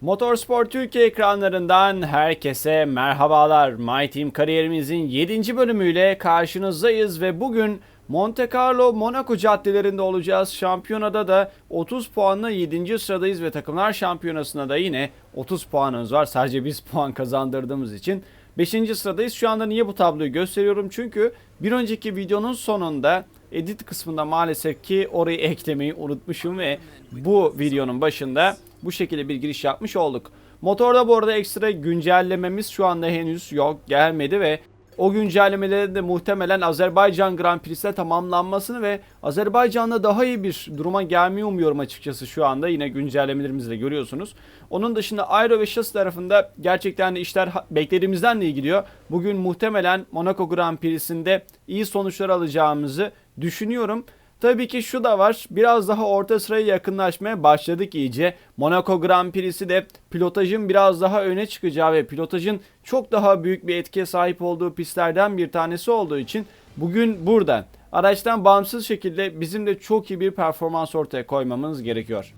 Motorsport Türkiye ekranlarından herkese merhabalar. My Team kariyerimizin 7. bölümüyle karşınızdayız ve bugün Monte Carlo Monaco caddelerinde olacağız. Şampiyonada da 30 puanla 7. sıradayız ve takımlar şampiyonasında da yine 30 puanımız var. Sadece biz puan kazandırdığımız için 5. sıradayız. Şu anda niye bu tabloyu gösteriyorum? Çünkü bir önceki videonun sonunda edit kısmında maalesef ki orayı eklemeyi unutmuşum ve bu videonun başında bu şekilde bir giriş yapmış olduk. Motorda bu arada ekstra güncellememiz şu anda henüz yok gelmedi ve o güncellemelerin de muhtemelen Azerbaycan Grand Prix'te tamamlanmasını ve Azerbaycan'da daha iyi bir duruma gelmeyi umuyorum açıkçası şu anda. Yine güncellemelerimizde de görüyorsunuz. Onun dışında Aero ve Şasi tarafında gerçekten işler beklediğimizden de iyi gidiyor. Bugün muhtemelen Monaco Grand Prix'sinde iyi sonuçlar alacağımızı düşünüyorum. Tabii ki şu da var. Biraz daha orta sıraya yakınlaşmaya başladık iyice. Monaco Grand Prix'si de pilotajın biraz daha öne çıkacağı ve pilotajın çok daha büyük bir etkiye sahip olduğu pistlerden bir tanesi olduğu için bugün burada araçtan bağımsız şekilde bizim de çok iyi bir performans ortaya koymamız gerekiyor.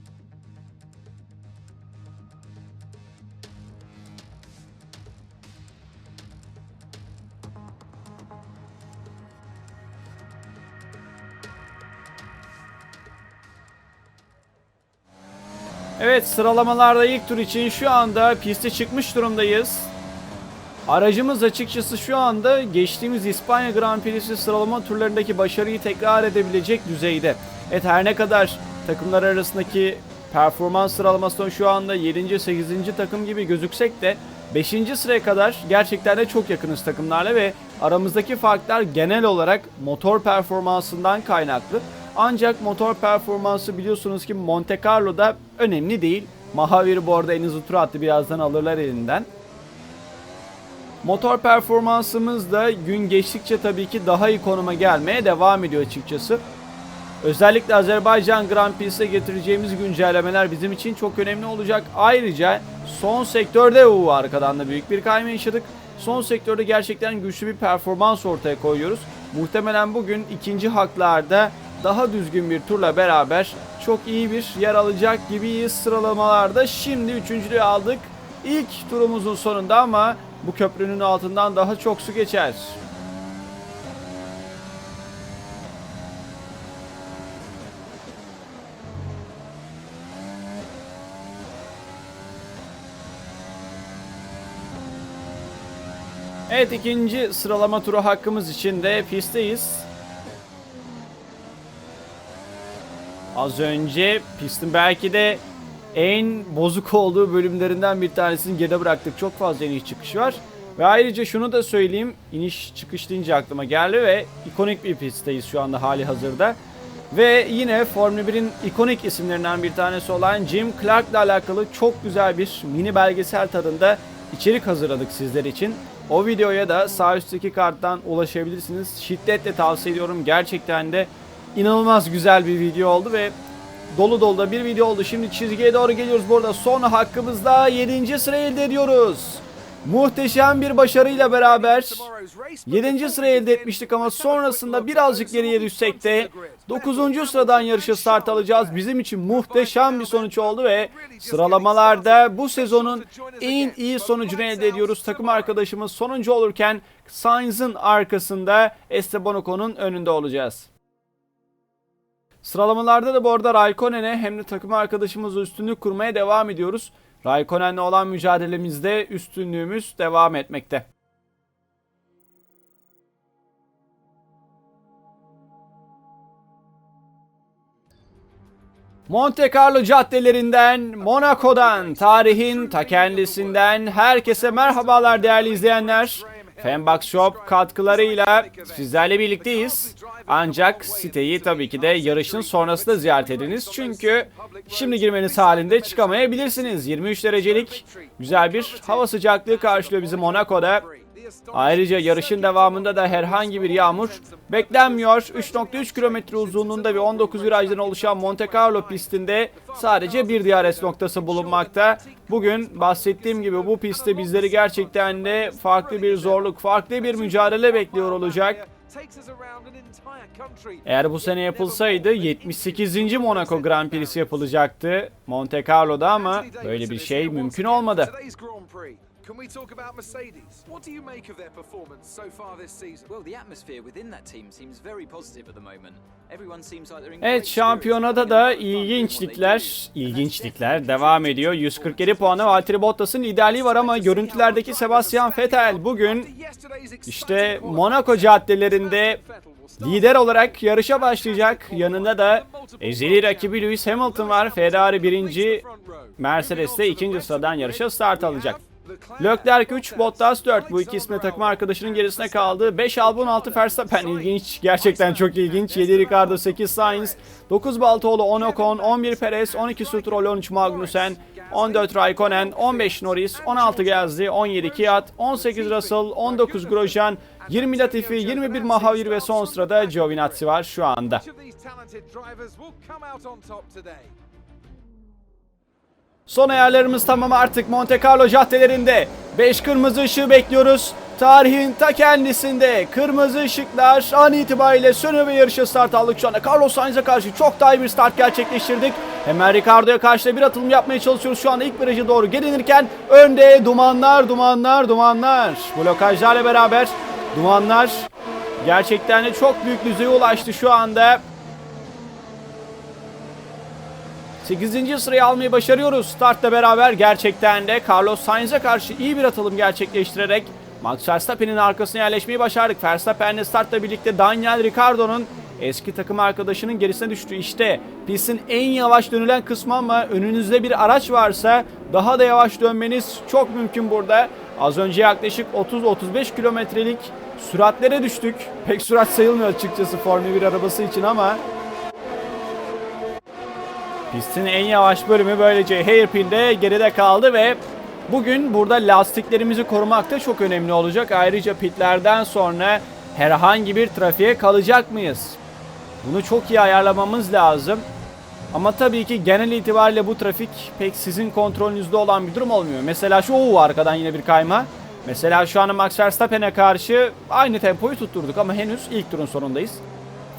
Evet sıralamalarda ilk tur için şu anda piste çıkmış durumdayız. Aracımız açıkçası şu anda geçtiğimiz İspanya Grand Prix'si sıralama turlarındaki başarıyı tekrar edebilecek düzeyde. Evet her ne kadar takımlar arasındaki performans sıralamasında şu anda 7. 8. takım gibi gözüksek de 5. sıraya kadar gerçekten de çok yakınız takımlarla ve aramızdaki farklar genel olarak motor performansından kaynaklı. Ancak motor performansı biliyorsunuz ki Monte Carlo'da önemli değil. Mahavir bu arada en hızlı tur attı birazdan alırlar elinden. Motor performansımız da gün geçtikçe tabii ki daha iyi konuma gelmeye devam ediyor açıkçası. Özellikle Azerbaycan Grand Prix'se getireceğimiz güncellemeler bizim için çok önemli olacak. Ayrıca son sektörde o arkadan da büyük bir kayma yaşadık. Son sektörde gerçekten güçlü bir performans ortaya koyuyoruz. Muhtemelen bugün ikinci haklarda daha düzgün bir turla beraber çok iyi bir yer alacak gibiyiz sıralamalarda. Şimdi üçüncülüğü aldık. İlk turumuzun sonunda ama bu köprünün altından daha çok su geçer. Evet ikinci sıralama turu hakkımız için de pistteyiz. Az önce pistin belki de en bozuk olduğu bölümlerinden bir tanesini geride bıraktık. Çok fazla iniş çıkış var. Ve ayrıca şunu da söyleyeyim. iniş çıkış deyince aklıma geldi ve ikonik bir pistteyiz şu anda hali hazırda. Ve yine Formula 1'in ikonik isimlerinden bir tanesi olan Jim Clark'la alakalı çok güzel bir mini belgesel tadında içerik hazırladık sizler için. O videoya da sağ üstteki karttan ulaşabilirsiniz. Şiddetle tavsiye ediyorum. Gerçekten de inanılmaz güzel bir video oldu ve dolu dolu da bir video oldu. Şimdi çizgiye doğru geliyoruz. Burada son hakkımızda 7. sıra elde ediyoruz. Muhteşem bir başarıyla beraber 7. sıra elde etmiştik ama sonrasında birazcık geriye düşsek de 9. sıradan yarışa start alacağız. Bizim için muhteşem bir sonuç oldu ve sıralamalarda bu sezonun en iyi sonucunu elde ediyoruz. Takım arkadaşımız sonuncu olurken Sainz'ın arkasında Esteban Ocon'un önünde olacağız. Sıralamalarda da bu arada Raikkonen'e hem de takım arkadaşımızla üstünlük kurmaya devam ediyoruz. Raikkonen'le olan mücadelemizde üstünlüğümüz devam etmekte. Monte Carlo caddelerinden, Monaco'dan, tarihin ta kendisinden herkese merhabalar değerli izleyenler. Fanbox Shop katkılarıyla sizlerle birlikteyiz. Ancak siteyi tabii ki de yarışın sonrasında ziyaret ediniz. Çünkü şimdi girmeniz halinde çıkamayabilirsiniz. 23 derecelik güzel bir hava sıcaklığı karşılıyor bizi Monaco'da. Ayrıca yarışın devamında da herhangi bir yağmur beklenmiyor. 3.3 kilometre uzunluğunda ve 19 virajdan oluşan Monte Carlo pistinde sadece bir DRS noktası bulunmakta. Bugün bahsettiğim gibi bu pistte bizleri gerçekten de farklı bir zorluk, farklı bir mücadele bekliyor olacak. Eğer bu sene yapılsaydı 78. Monaco Grand Prix'si yapılacaktı Monte Carlo'da ama böyle bir şey mümkün olmadı. Can we talk about Mercedes? What do you make of their performance so far this season? Well, the atmosphere within that team seems very positive at the moment. Everyone seems like they're in Evet şampiyonada da ilginçlikler, ilginçlikler devam ediyor. 147 puanı Valtteri Bottas'ın liderliği var ama görüntülerdeki Sebastian Vettel bugün işte Monaco caddelerinde lider olarak yarışa başlayacak. Yanında da ezeli rakibi Lewis Hamilton var. Ferrari birinci, Mercedes de ikinci sıradan yarışa start alacak. Leclerc 3, Bottas 4. Bu iki ismi takım arkadaşının gerisine kaldı. 5 Albon 6 Verstappen ilginç. Gerçekten çok ilginç. 7 Ricardo 8 Sainz. 9 Baltoğlu 10 Ocon. 11 Perez. 12 Stroll 13 Magnussen. 14 Raikkonen. 15 Norris. 16 Gasly. 17 Kiat. 18 Russell. 19 Grosjean. 20 Latifi. 21 Mahavir ve son sırada Giovinazzi var şu anda. Son ayarlarımız tamam artık Monte Carlo caddelerinde. 5 kırmızı ışığı bekliyoruz. Tarihin ta kendisinde kırmızı ışıklar an itibariyle sönüyor ve yarışa start aldık şu anda. Carlos Sainz'e karşı çok daha iyi bir start gerçekleştirdik. Hemen Ricardo'ya karşı da bir atılım yapmaya çalışıyoruz şu anda ilk viraja doğru gelinirken önde dumanlar dumanlar dumanlar. Blokajlarla beraber dumanlar gerçekten de çok büyük düzeye ulaştı şu anda. 8. sırayı almayı başarıyoruz. Startla beraber gerçekten de Carlos Sainz'e karşı iyi bir atılım gerçekleştirerek Max Verstappen'in arkasına yerleşmeyi başardık. Verstappen'le startla birlikte Daniel Ricciardo'nun eski takım arkadaşının gerisine düştü. İşte pistin en yavaş dönülen kısmı ama önünüzde bir araç varsa daha da yavaş dönmeniz çok mümkün burada. Az önce yaklaşık 30-35 kilometrelik süratlere düştük. Pek sürat sayılmıyor açıkçası Formula 1 arabası için ama Pistin en yavaş bölümü böylece hairpin'de geride kaldı ve bugün burada lastiklerimizi korumak da çok önemli olacak. Ayrıca pitlerden sonra herhangi bir trafiğe kalacak mıyız? Bunu çok iyi ayarlamamız lazım. Ama tabii ki genel itibariyle bu trafik pek sizin kontrolünüzde olan bir durum olmuyor. Mesela şu Oo, arkadan yine bir kayma. Mesela şu an Max Verstappen'e karşı aynı tempoyu tutturduk ama henüz ilk turun sonundayız.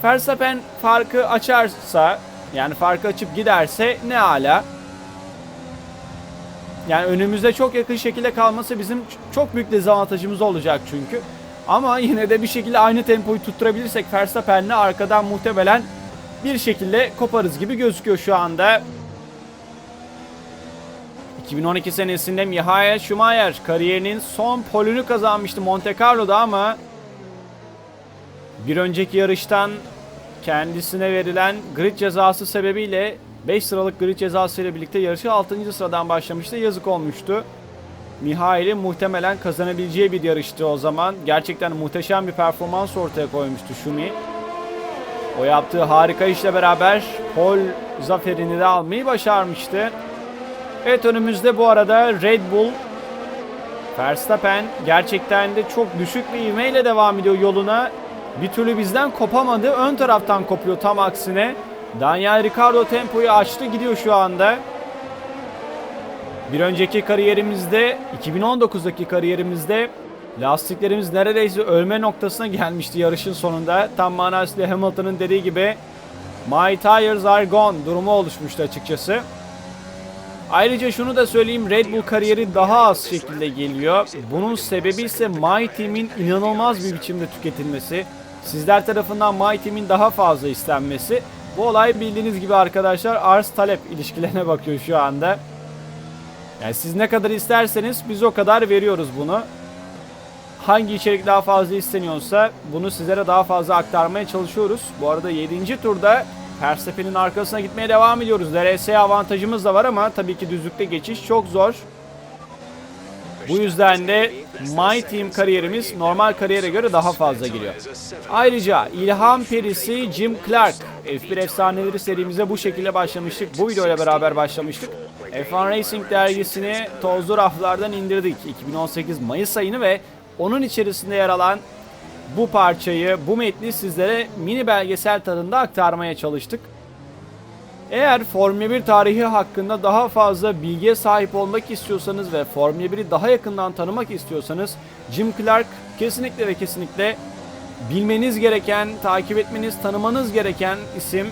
Verstappen farkı açarsa yani farkı açıp giderse ne ala. Yani önümüzde çok yakın şekilde kalması bizim çok büyük dezavantajımız olacak çünkü. Ama yine de bir şekilde aynı tempoyu tutturabilirsek Verstappen'le arkadan muhtemelen bir şekilde koparız gibi gözüküyor şu anda. 2012 senesinde Michael Schumacher kariyerinin son polünü kazanmıştı Monte Carlo'da ama bir önceki yarıştan kendisine verilen grid cezası sebebiyle 5 sıralık grid cezası ile birlikte yarışı 6. sıradan başlamıştı. Yazık olmuştu. Mihail'in muhtemelen kazanabileceği bir yarıştı o zaman. Gerçekten muhteşem bir performans ortaya koymuştu Şumi. O yaptığı harika işle beraber pol zaferini de almayı başarmıştı. Evet önümüzde bu arada Red Bull Verstappen gerçekten de çok düşük bir ivmeyle devam ediyor yoluna. Bir türlü bizden kopamadı. Ön taraftan kopuyor tam aksine. Daniel Ricciardo tempoyu açtı gidiyor şu anda. Bir önceki kariyerimizde 2019'daki kariyerimizde lastiklerimiz neredeyse ölme noktasına gelmişti yarışın sonunda. Tam manasıyla Hamilton'ın dediği gibi My tires are gone durumu oluşmuştu açıkçası. Ayrıca şunu da söyleyeyim Red Bull kariyeri daha az şekilde geliyor. Bunun sebebi ise My Team'in inanılmaz bir biçimde tüketilmesi. Sizler tarafından My Team'in daha fazla istenmesi. Bu olay bildiğiniz gibi arkadaşlar arz talep ilişkilerine bakıyor şu anda. Yani siz ne kadar isterseniz biz o kadar veriyoruz bunu. Hangi içerik daha fazla isteniyorsa bunu sizlere daha fazla aktarmaya çalışıyoruz. Bu arada 7. turda Verstappen'in arkasına gitmeye devam ediyoruz. DRS avantajımız da var ama tabii ki düzlükte geçiş çok zor. Bu yüzden de My Team kariyerimiz normal kariyere göre daha fazla geliyor. Ayrıca ilham perisi Jim Clark. F1 Efsaneleri serimize bu şekilde başlamıştık. Bu videoyla beraber başlamıştık. F1 Racing dergisini tozlu raflardan indirdik. 2018 Mayıs ayını ve onun içerisinde yer alan bu parçayı, bu metni sizlere mini belgesel tadında aktarmaya çalıştık. Eğer Formula 1 tarihi hakkında daha fazla bilgiye sahip olmak istiyorsanız ve Formula 1'i daha yakından tanımak istiyorsanız Jim Clark kesinlikle ve kesinlikle bilmeniz gereken, takip etmeniz, tanımanız gereken isim.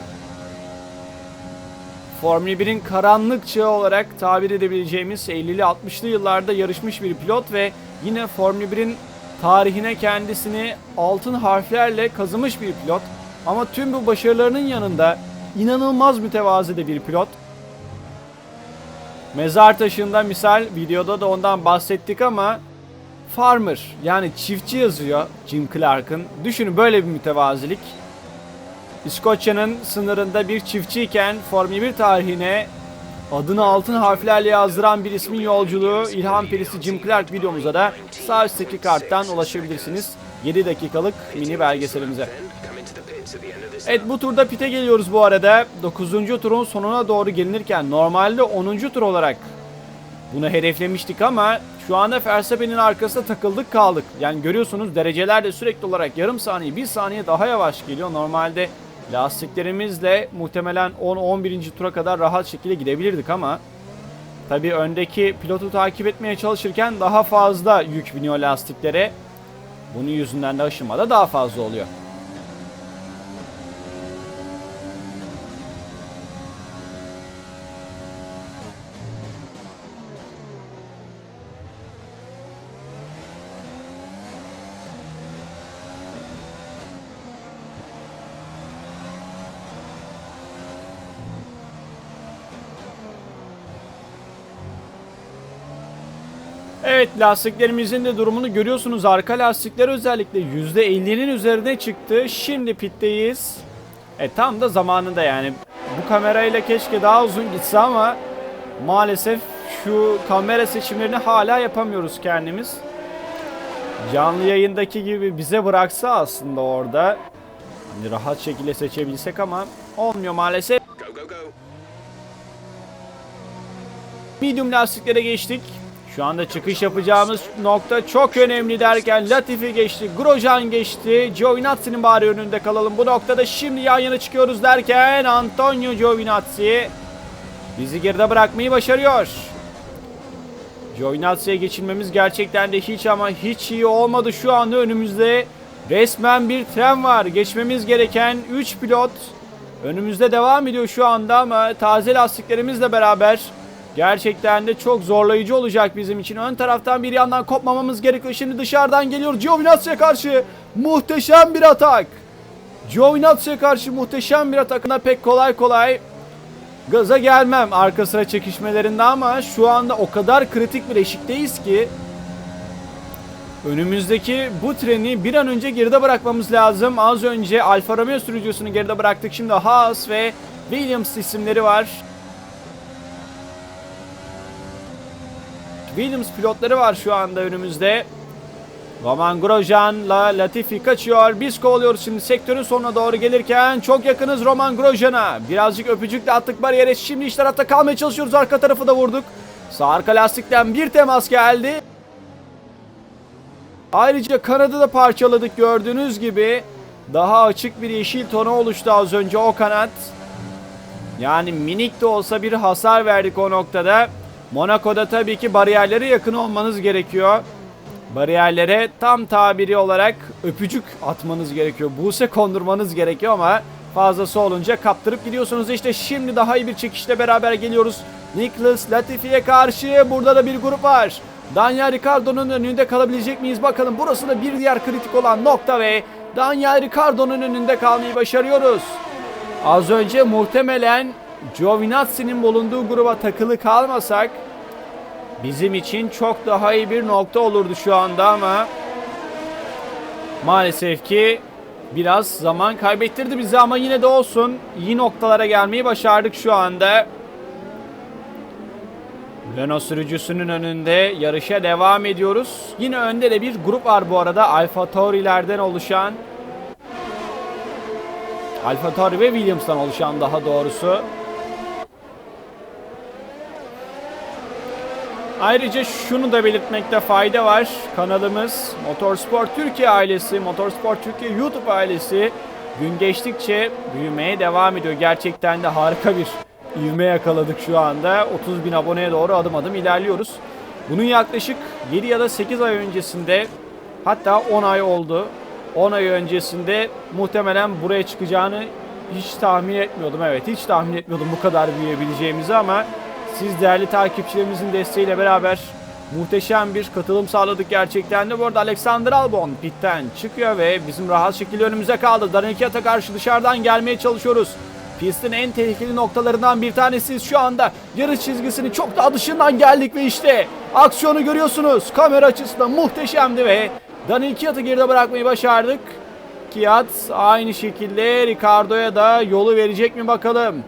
Formula 1'in karanlık çağı olarak tabir edebileceğimiz 50'li 60'lı yıllarda yarışmış bir pilot ve yine Formula 1'in tarihine kendisini altın harflerle kazımış bir pilot. Ama tüm bu başarılarının yanında inanılmaz mütevazi de bir pilot. Mezar taşında misal videoda da ondan bahsettik ama farmer yani çiftçi yazıyor Jim Clark'ın. Düşünün böyle bir mütevazilik. İskoçya'nın sınırında bir çiftçiyken Formula 1 tarihine adını altın harflerle yazdıran bir ismin yolculuğu İlham Perisi Jim Clark videomuza da sağ üstteki karttan ulaşabilirsiniz. 7 dakikalık mini belgeselimize. Evet bu turda pite geliyoruz bu arada. 9. turun sonuna doğru gelinirken normalde 10. tur olarak bunu hedeflemiştik ama şu anda Verstappen'in arkasında takıldık kaldık. Yani görüyorsunuz dereceler de sürekli olarak yarım saniye, bir saniye daha yavaş geliyor. Normalde lastiklerimizle muhtemelen 10-11. tura kadar rahat şekilde gidebilirdik ama tabii öndeki pilotu takip etmeye çalışırken daha fazla yük biniyor lastiklere. Bunun yüzünden de aşınma da daha fazla oluyor. Lastiklerimizin de durumunu görüyorsunuz. Arka lastikler özellikle %50'nin üzerine çıktı. Şimdi pitteyiz. E tam da zamanında yani. Bu kamerayla keşke daha uzun gitse ama maalesef şu kamera seçimlerini hala yapamıyoruz kendimiz. Canlı yayındaki gibi bize bıraksa aslında orada hani rahat şekilde seçebilsek ama olmuyor maalesef. Medium lastiklere geçtik. Şu anda çıkış yapacağımız nokta çok önemli derken Latifi geçti, Grosjean geçti. Giovinazzi'nin bari önünde kalalım. Bu noktada şimdi yan yana çıkıyoruz derken Antonio Giovinazzi bizi geride bırakmayı başarıyor. Giovinazzi'ye geçilmemiz gerçekten de hiç ama hiç iyi olmadı. Şu anda önümüzde resmen bir tren var. Geçmemiz gereken 3 pilot önümüzde devam ediyor şu anda ama taze lastiklerimizle beraber Gerçekten de çok zorlayıcı olacak bizim için. Ön taraftan bir yandan kopmamamız gerekiyor. Şimdi dışarıdan geliyor Giovinazzi'ye karşı. Muhteşem bir atak. Giovinazzi'ye karşı muhteşem bir atakına pek kolay kolay gaza gelmem arka sıra çekişmelerinde ama şu anda o kadar kritik bir eşikteyiz ki önümüzdeki bu treni bir an önce geride bırakmamız lazım. Az önce Alfa Romeo sürücüsünü geride bıraktık. Şimdi Haas ve Williams isimleri var. Williams pilotları var şu anda önümüzde. Roman Grosjean'la Latifi kaçıyor. Biz kovalıyoruz şimdi sektörün sonuna doğru gelirken. Çok yakınız Roman Grosjean'a. Birazcık öpücükle attık bariyere. Şimdi iş tarafta kalmaya çalışıyoruz. Arka tarafı da vurduk. Sağ arka lastikten bir temas geldi. Ayrıca kanadı da parçaladık gördüğünüz gibi. Daha açık bir yeşil tonu oluştu az önce o kanat. Yani minik de olsa bir hasar verdik o noktada. Monaco'da tabii ki bariyerlere yakın olmanız gerekiyor. Bariyerlere tam tabiri olarak öpücük atmanız gerekiyor. Buse kondurmanız gerekiyor ama fazlası olunca kaptırıp gidiyorsunuz. İşte şimdi daha iyi bir çekişle beraber geliyoruz. Nicholas Latifi'ye karşı burada da bir grup var. Daniel Ricciardo'nun önünde kalabilecek miyiz bakalım. Burası da bir diğer kritik olan nokta ve Daniel Ricciardo'nun önünde kalmayı başarıyoruz. Az önce muhtemelen Giovinazzi'nin bulunduğu gruba takılı kalmasak bizim için çok daha iyi bir nokta olurdu şu anda ama maalesef ki biraz zaman kaybettirdi bizi ama yine de olsun iyi noktalara gelmeyi başardık şu anda. Renault sürücüsünün önünde yarışa devam ediyoruz. Yine önde de bir grup var bu arada Alfa Tauri'lerden oluşan Alfa Tauri ve Williams'tan oluşan daha doğrusu. Ayrıca şunu da belirtmekte fayda var. Kanalımız Motorsport Türkiye ailesi, Motorsport Türkiye YouTube ailesi gün geçtikçe büyümeye devam ediyor. Gerçekten de harika bir ivme yakaladık şu anda. 30 bin aboneye doğru adım adım ilerliyoruz. Bunun yaklaşık 7 ya da 8 ay öncesinde hatta 10 ay oldu. 10 ay öncesinde muhtemelen buraya çıkacağını hiç tahmin etmiyordum. Evet hiç tahmin etmiyordum bu kadar büyüyebileceğimizi ama siz değerli takipçilerimizin desteğiyle beraber muhteşem bir katılım sağladık gerçekten de. Bu arada Alexander Albon pitten çıkıyor ve bizim rahat şekilde önümüze kaldı. Danikiat'a karşı dışarıdan gelmeye çalışıyoruz. Pistin en tehlikeli noktalarından bir tanesi şu anda. Yarış çizgisinin çok daha dışından geldik ve işte aksiyonu görüyorsunuz. Kamera açısından muhteşemdi ve Daniel Kiat'ı geride bırakmayı başardık. Kiat aynı şekilde Ricardo'ya da yolu verecek mi bakalım.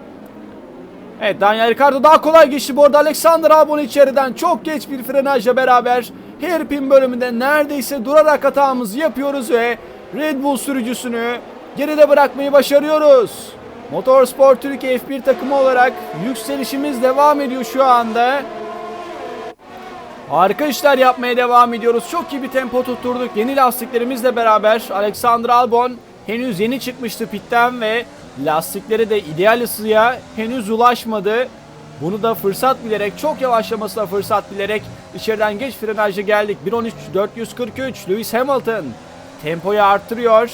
Evet Daniel Ricciardo daha kolay geçti bu arada Alexander Albon içeriden çok geç bir frenajla beraber hairpin bölümünde neredeyse durarak hatamızı yapıyoruz ve Red Bull sürücüsünü geride bırakmayı başarıyoruz. Motorsport Türkiye F1 takımı olarak yükselişimiz devam ediyor şu anda. Harika işler yapmaya devam ediyoruz. Çok iyi bir tempo tutturduk. Yeni lastiklerimizle beraber Alexander Albon henüz yeni çıkmıştı pitten ve lastikleri de ideal ısıya henüz ulaşmadı. Bunu da fırsat bilerek, çok yavaşlamasına fırsat bilerek içeriden geç frenajla geldik. 1.13 443 Lewis Hamilton tempoyu arttırıyor.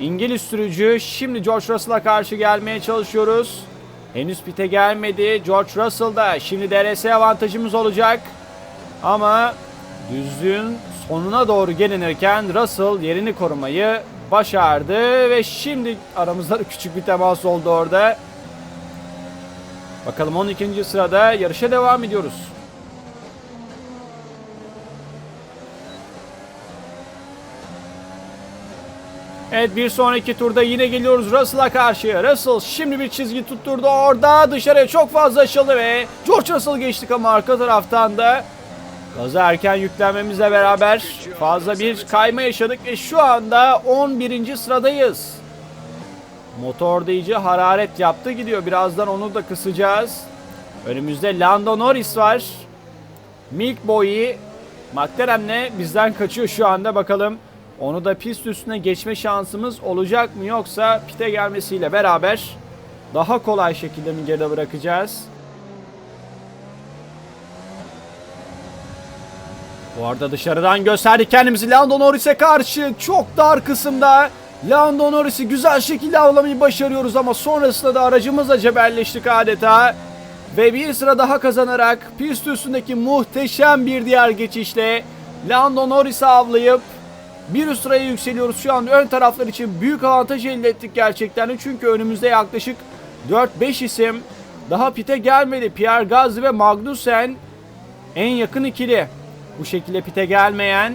İngiliz sürücü şimdi George Russell'a karşı gelmeye çalışıyoruz. Henüz pite gelmedi. George Russell'da şimdi DRS avantajımız olacak. Ama düzlüğün sonuna doğru gelinirken Russell yerini korumayı başardı ve şimdi aramızda küçük bir temas oldu orada. Bakalım 12. sırada yarışa devam ediyoruz. Evet bir sonraki turda yine geliyoruz Russell'a karşı. Russell şimdi bir çizgi tutturdu orada dışarıya çok fazla açıldı ve George Russell geçtik ama arka taraftan da Gaza erken yüklenmemizle beraber fazla bir kayma yaşadık ve şu anda 11. sıradayız. Motorda iyice hararet yaptı gidiyor. Birazdan onu da kısacağız. Önümüzde Lando Norris var. Milk Boy'i McLaren'le bizden kaçıyor şu anda bakalım. Onu da pist üstüne geçme şansımız olacak mı yoksa pite gelmesiyle beraber daha kolay şekilde mi geride bırakacağız? Bu arada dışarıdan gösterdik kendimizi Lando Norris'e karşı çok dar kısımda. Lando Norris'i güzel şekilde avlamayı başarıyoruz ama sonrasında da aracımızla cebelleştik adeta. Ve bir sıra daha kazanarak pist üstündeki muhteşem bir diğer geçişle Lando Norris'i avlayıp bir üst sıraya yükseliyoruz. Şu an ön taraflar için büyük avantaj elde ettik gerçekten. de. Çünkü önümüzde yaklaşık 4-5 isim daha pite gelmedi. Pierre Gasly ve Magnussen en yakın ikili. Bu şekilde pite gelmeyen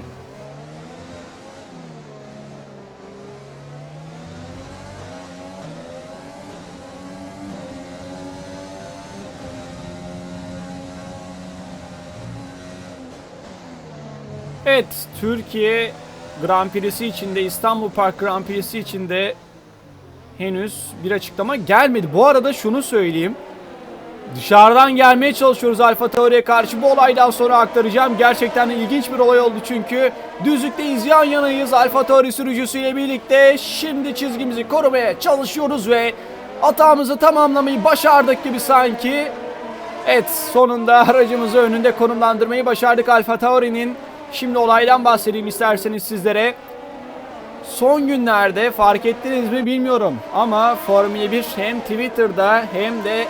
Evet, Türkiye Grand Prix'si içinde, İstanbul Park Grand Prix'si içinde henüz bir açıklama gelmedi. Bu arada şunu söyleyeyim. Dışarıdan gelmeye çalışıyoruz Alfa Tauri'ye karşı. Bu olaydan sonra aktaracağım. Gerçekten ilginç bir olay oldu çünkü. Düzlükteyiz yan yanayız Alfa Tauri sürücüsüyle birlikte. Şimdi çizgimizi korumaya çalışıyoruz ve hatamızı tamamlamayı başardık gibi sanki. Evet sonunda aracımızı önünde konumlandırmayı başardık Alfa Tauri'nin. Şimdi olaydan bahsedeyim isterseniz sizlere. Son günlerde fark ettiniz mi bilmiyorum ama Formula 1 hem Twitter'da hem de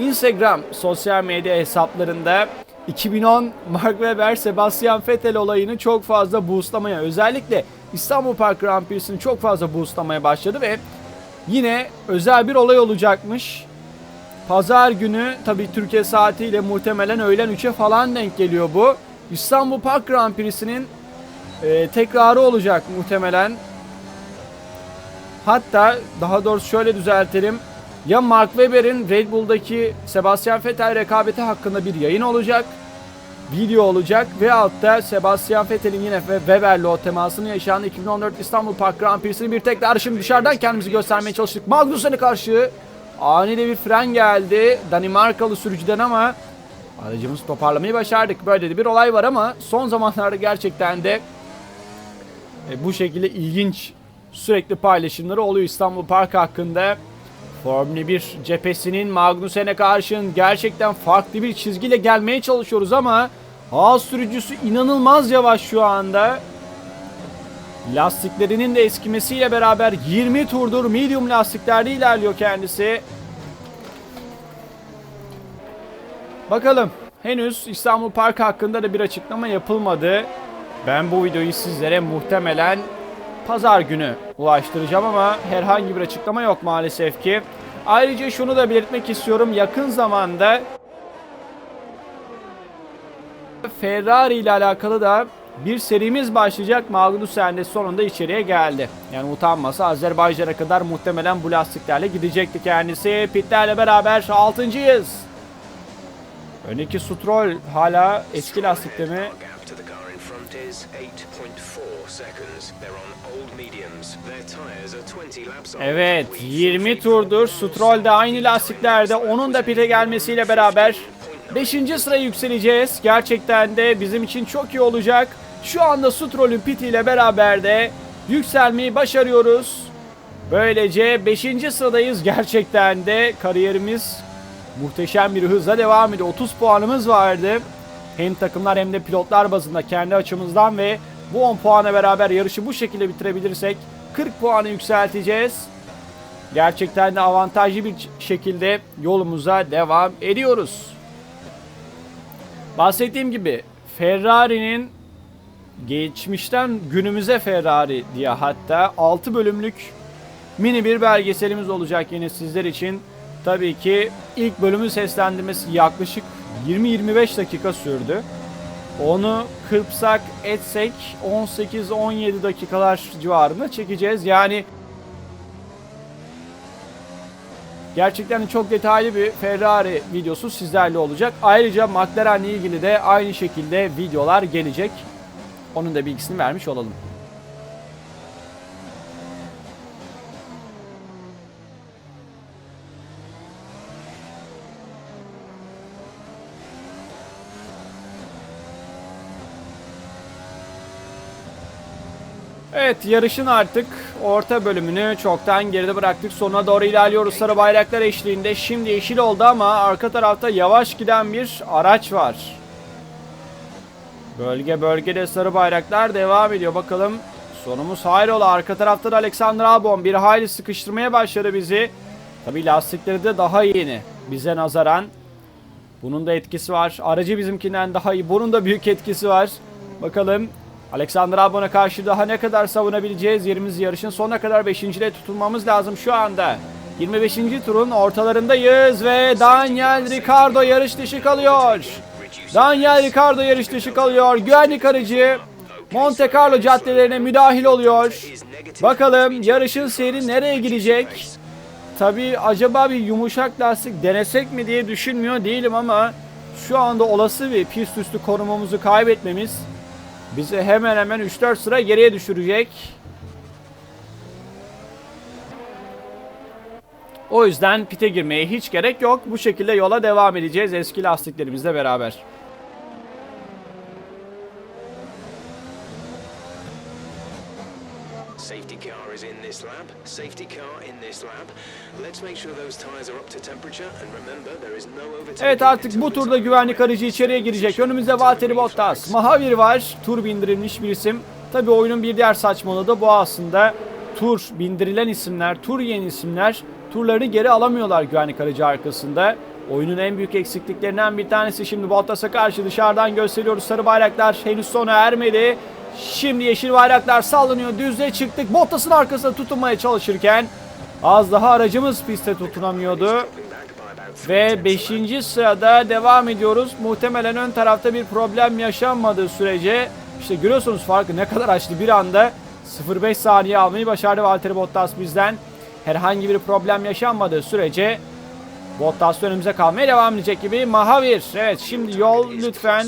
Instagram sosyal medya hesaplarında 2010 Mark Webber Sebastian Vettel olayını çok fazla boostlamaya özellikle İstanbul Park Grand Prix'sini çok fazla boostlamaya başladı ve yine özel bir olay olacakmış. Pazar günü tabi Türkiye saatiyle muhtemelen öğlen 3'e falan denk geliyor bu. İstanbul Park Grand Prix'sinin e, tekrarı olacak muhtemelen. Hatta daha doğrusu şöyle düzeltelim. Ya Mark Webber'in Red Bull'daki Sebastian Vettel rekabeti hakkında bir yayın olacak. Video olacak veyahut da Sebastian Vettel'in yine ve Webber'le o temasını yaşayan 2014 İstanbul Park Grand Prix'sinin bir tekrar şimdi dışarıdan kendimizi göstermeye çalıştık. Magnussen'e karşı ani de bir fren geldi Danimarkalı sürücüden ama aracımızı toparlamayı başardık. Böyle de bir olay var ama son zamanlarda gerçekten de e, bu şekilde ilginç sürekli paylaşımları oluyor İstanbul Park hakkında. Formula 1 cephesinin Magnussen'e karşın gerçekten farklı bir çizgiyle gelmeye çalışıyoruz ama Haas sürücüsü inanılmaz yavaş şu anda. Lastiklerinin de eskimesiyle beraber 20 turdur medium lastiklerde ilerliyor kendisi. Bakalım. Henüz İstanbul Park hakkında da bir açıklama yapılmadı. Ben bu videoyu sizlere muhtemelen pazar günü ulaştıracağım ama herhangi bir açıklama yok maalesef ki. Ayrıca şunu da belirtmek istiyorum. Yakın zamanda Ferrari ile alakalı da bir serimiz başlayacak. Magnussen de sonunda içeriye geldi. Yani utanmasa Azerbaycan'a kadar muhtemelen bu lastiklerle gidecekti kendisi. Pitlerle beraber 6.yız. Öndeki Stroll hala eski lastikte mi? Front is 8.4 seconds. They're on old mediums. Their tires are 20 laps old. Evet 20 turdur Stroll de aynı lastiklerde onun da pite gelmesiyle beraber 5. sıraya yükseleceğiz. Gerçekten de bizim için çok iyi olacak. Şu anda Stroll'ün pitiyle beraber de yükselmeyi başarıyoruz. Böylece 5. sıradayız. Gerçekten de kariyerimiz muhteşem bir hızla devam ediyor. 30 puanımız vardı. Hem takımlar hem de pilotlar bazında kendi açımızdan ve bu 10 puana beraber yarışı bu şekilde bitirebilirsek 40 puanı yükselteceğiz. Gerçekten de avantajlı bir şekilde yolumuza devam ediyoruz. Bahsettiğim gibi Ferrari'nin geçmişten günümüze Ferrari diye hatta 6 bölümlük mini bir belgeselimiz olacak yine sizler için. Tabii ki ilk bölümün seslendirmesi yaklaşık 20-25 dakika sürdü. Onu kırpsak etsek 18-17 dakikalar civarında çekeceğiz. Yani Gerçekten çok detaylı bir Ferrari videosu sizlerle olacak. Ayrıca McLaren'le ilgili de aynı şekilde videolar gelecek. Onun da bilgisini vermiş olalım. Evet yarışın artık orta bölümünü çoktan geride bıraktık. Sonuna doğru ilerliyoruz sarı bayraklar eşliğinde. Şimdi yeşil oldu ama arka tarafta yavaş giden bir araç var. Bölge bölgede sarı bayraklar devam ediyor. Bakalım sonumuz hayrola. Arka tarafta da Alexander Albon bir hayli sıkıştırmaya başladı bizi. Tabi lastikleri de daha yeni bize nazaran. Bunun da etkisi var. Aracı bizimkinden daha iyi. Bunun da büyük etkisi var. Bakalım Alexander Albon'a karşı daha ne kadar savunabileceğiz? Yerimiz yarışın sonuna kadar 5. ile tutulmamız lazım şu anda. 25. turun ortalarındayız ve Daniel Ricciardo yarış dışı kalıyor. Daniel Ricciardo yarış dışı kalıyor. Güvenlik aracı Monte Carlo caddelerine müdahil oluyor. Bakalım yarışın seyri nereye gidecek? Tabi acaba bir yumuşak lastik denesek mi diye düşünmüyor değilim ama şu anda olası bir pist üstü konumumuzu kaybetmemiz bizi hemen hemen 3-4 sıra geriye düşürecek. O yüzden pite girmeye hiç gerek yok. Bu şekilde yola devam edeceğiz eski lastiklerimizle beraber. Safety car is in this lap. Safety car in this lap. Let's make sure those tires are up to temperature. And remember, there is no overtaking. Evet artık bu turda güvenlik aracı içeriye girecek. Önümüzde Valtteri Bottas, Mahavir var. Tur bindirilmiş bir isim. Tabi oyunun bir diğer saçmalığı da bu aslında. Tur bindirilen isimler, tur yeni isimler turlarını geri alamıyorlar güvenlik aracı arkasında. Oyunun en büyük eksikliklerinden bir tanesi şimdi Bottas'a karşı dışarıdan gösteriyoruz. Sarı bayraklar henüz sona ermedi. Şimdi yeşil bayraklar sallanıyor. Düzlüğe çıktık. Bottas'ın arkasına tutunmaya çalışırken az daha aracımız piste tutunamıyordu. Ve tenths of 5. sırada devam ediyoruz. Muhtemelen ön tarafta bir problem yaşanmadığı sürece işte görüyorsunuz farkı ne kadar açtı bir anda 0.5 saniye almayı başardı Valtteri Bottas bizden. Herhangi bir problem yaşanmadığı sürece Bottas önümüze kalmaya devam edecek gibi. Mahavir evet şimdi yol lütfen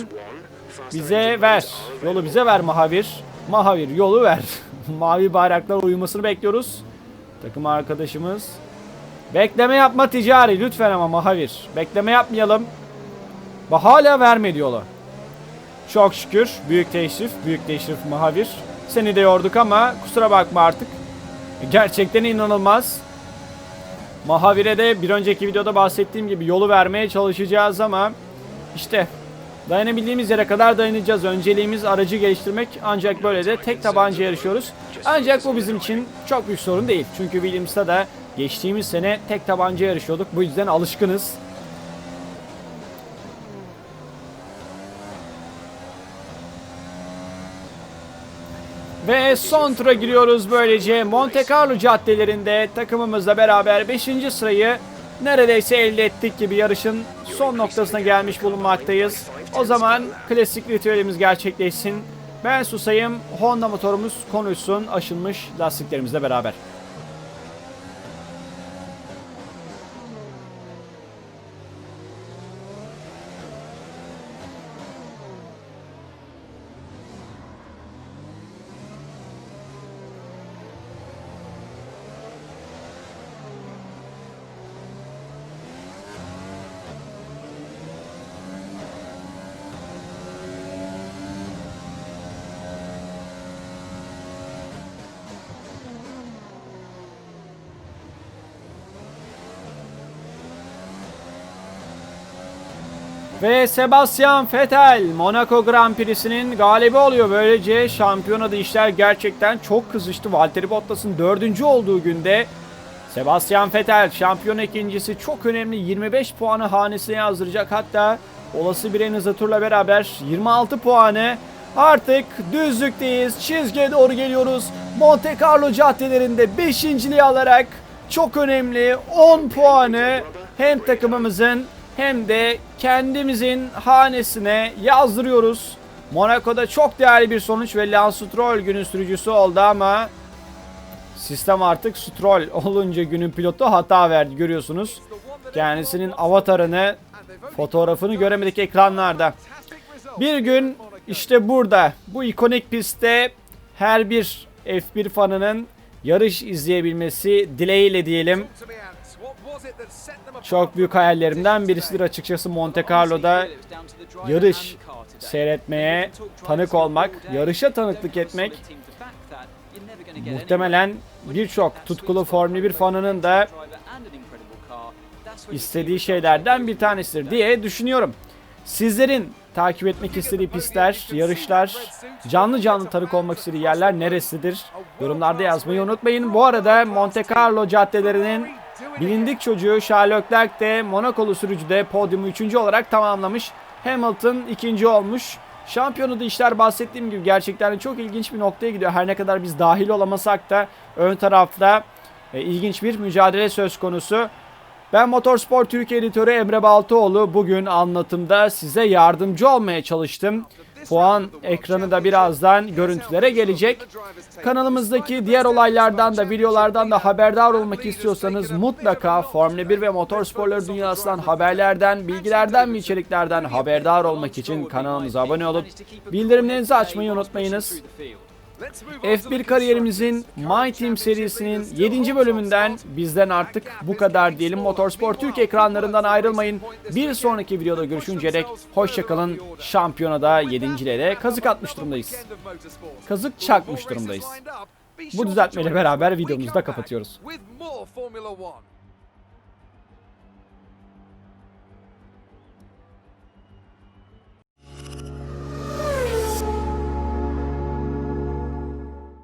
bize ver. Yolu bize ver Mahavir. Mahavir yolu ver. Mavi bayraklar uyumasını bekliyoruz. Takım arkadaşımız. Bekleme yapma ticari lütfen ama Mahavir. Bekleme yapmayalım. Ve hala vermedi yolu. Çok şükür. Büyük teşrif. Büyük teşrif Mahavir. Seni de yorduk ama kusura bakma artık. Gerçekten inanılmaz. Mahavir'e de bir önceki videoda bahsettiğim gibi yolu vermeye çalışacağız ama işte Dayanabildiğimiz yere kadar dayanacağız. Önceliğimiz aracı geliştirmek ancak böyle de tek tabanca yarışıyoruz. Ancak bu bizim için çok büyük sorun değil. Çünkü Williams'ta da geçtiğimiz sene tek tabanca yarışıyorduk. Bu yüzden alışkınız. Ve son tura giriyoruz böylece Monte Carlo caddelerinde takımımızla beraber 5. sırayı neredeyse elde ettik gibi yarışın son noktasına gelmiş bulunmaktayız. O zaman klasik ritüelimiz gerçekleşsin. Ben susayım, Honda motorumuz konuşsun aşınmış lastiklerimizle beraber. Ve Sebastian Vettel Monaco Grand Prix'sinin galibi oluyor. Böylece şampiyonada işler gerçekten çok kızıştı. Valtteri Bottas'ın dördüncü olduğu günde Sebastian Vettel şampiyon ikincisi çok önemli 25 puanı hanesine yazdıracak. Hatta olası bir en hızlı turla beraber 26 puanı artık düzlükteyiz. Çizgiye doğru geliyoruz. Monte Carlo caddelerinde 5.liği alarak çok önemli 10 puanı hem takımımızın hem de kendimizin hanesine yazdırıyoruz. Monaco'da çok değerli bir sonuç ve Lance Stroll günün sürücüsü oldu ama sistem artık Stroll olunca günün pilotu hata verdi görüyorsunuz. Kendisinin avatarını, fotoğrafını göremedik ekranlarda. Bir gün işte burada bu ikonik pistte her bir F1 fanının yarış izleyebilmesi dileğiyle diyelim. Çok büyük hayallerimden birisidir açıkçası Monte Carlo'da yarış seyretmeye tanık olmak, yarışa tanıklık etmek muhtemelen birçok tutkulu Formula 1 fanının da istediği şeylerden bir tanesidir diye düşünüyorum. Sizlerin takip etmek istediği pistler, yarışlar, canlı canlı tanık olmak istediği yerler neresidir? Yorumlarda yazmayı unutmayın. Bu arada Monte Carlo caddelerinin bilindik çocuğu Charles Leclerc de Monakolu sürücüde podyumu 3. olarak tamamlamış. Hamilton ikinci olmuş. Şampiyonada işler bahsettiğim gibi gerçekten de çok ilginç bir noktaya gidiyor. Her ne kadar biz dahil olamasak da ön tarafta e, ilginç bir mücadele söz konusu. Ben Motorsport Türkiye editörü Emre Baltaoğlu. Bugün anlatımda size yardımcı olmaya çalıştım. Puan ekranı da birazdan görüntülere gelecek. Kanalımızdaki diğer olaylardan da videolardan da haberdar olmak istiyorsanız mutlaka Formula 1 ve motorsporları dünyasından haberlerden, bilgilerden ve içeriklerden haberdar olmak için kanalımıza abone olup bildirimlerinizi açmayı unutmayınız. F1 kariyerimizin My Team serisinin 7. bölümünden bizden artık bu kadar diyelim. Motorsport Türk ekranlarından ayrılmayın. Bir sonraki videoda görüşünceye dek hoşçakalın. Şampiyonada 7.lere kazık atmış durumdayız. Kazık çakmış durumdayız. Bu düzeltmeyle beraber videomuzu da kapatıyoruz.